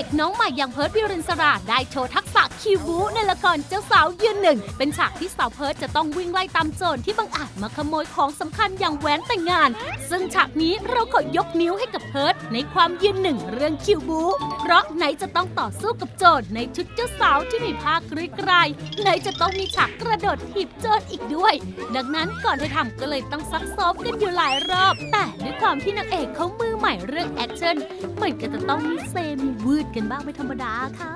อกน้องใหม่อย่างเพิร์ดวิรินสราได้โชว์ทักษะคิวบูในละครเจ้าสาวยืนหนึ่ง เป็นฉากที่สาวเพิร์ดจะต้องวิ่งไล่ตามโจรที่บังอาจมาขโมยของสำคัญอย่างแหวนแต่งงาน ซึ่งฉากนี้เราขอยกนิ้วให้กับเพิร์ดในความยืนหนึ่งเรื่องคิวบูเพราะไหนจะต้องต่อสู้กับโจรในชุดเจ้าสาวที่มีผ้ากรีดกรายไหนจะต้องมีฉากกระโดดถีบโจรอีกด้วย ดังนั้นก่อนถ่ายทำก็เลยต้องซักซ้อมกันอยู่หลายรอบ แต่ด้วยความที่นางเอกเขามือใหม่เรื่องแอคชั่นมันก็จะต้องมีเซมีวืดกันบ้างไม่ธรรมดาค่ะ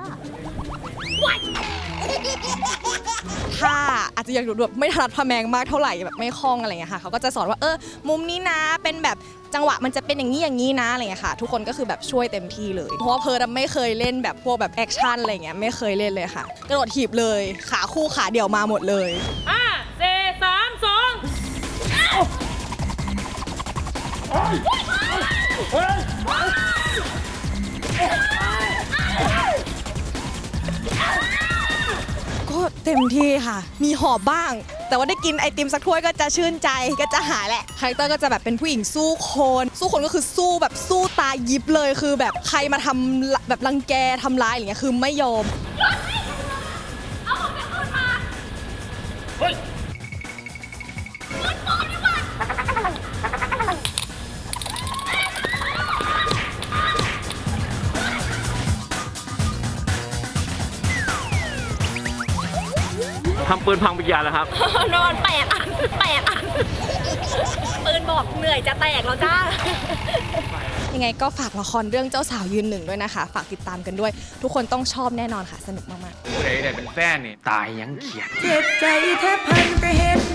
ถ้าอาจจะยังดูแบบไม่ถนัดพะแมงมากเท่าไหร่แบบไม่คล่องอะไรเงี้ยค่ะเขาก็จะสอนว่าเออมุมนี้นะเป็นแบบจังหวะมันจะเป็นอย่างนี้อย่างนี้นะอะไรเงี้ยค่ะ ทุกคนก็คือแบบช่วยเต็มที่เลย เพราะว่าเพิร์ดอะไม่เคยเล่นแบบพวกแบบแอคชั่นอะไรเงี้ยไม่เคยเล่นเลยค่ะกระโดดถีบเลยขาคู่ขาเดี่ยวมาหมดเลย ห้าสี่สามสองก็ เต็มที่ค่ะ มีหอบบ้าง แต่ว่าได้กินไอติมสักถ้วยก็จะชื่นใจก็จะหายแหละคาแรคเตอร์ก็จะแบบเป็นผู้หญิงสู้คนสู้คนก็คือสู้แบบสู้ตายยิบเลยคือแบบใครมาทำแบบรังแกทำร้ายอะไรเงี้ยคือไม่ยอม ทำปืนพังปิยาแล้วครับ นอนแปดอันแปดอันปืนบอกเหนื่อยจะแตกแล้วจ้า ยังไงก็ฝากละครเรื่องเจ้าสาวยืนหนึ่งด้วยนะคะ ฝากติดตามกันด้วย ทุกคนต้องชอบแน่นอนค่ะ สนุกมากๆ ผู้ใดได้เป็นแฟนนี่ตายยังเขียดเจ็บใจแทบพันแต่เฮ็ดหยังบ่ได้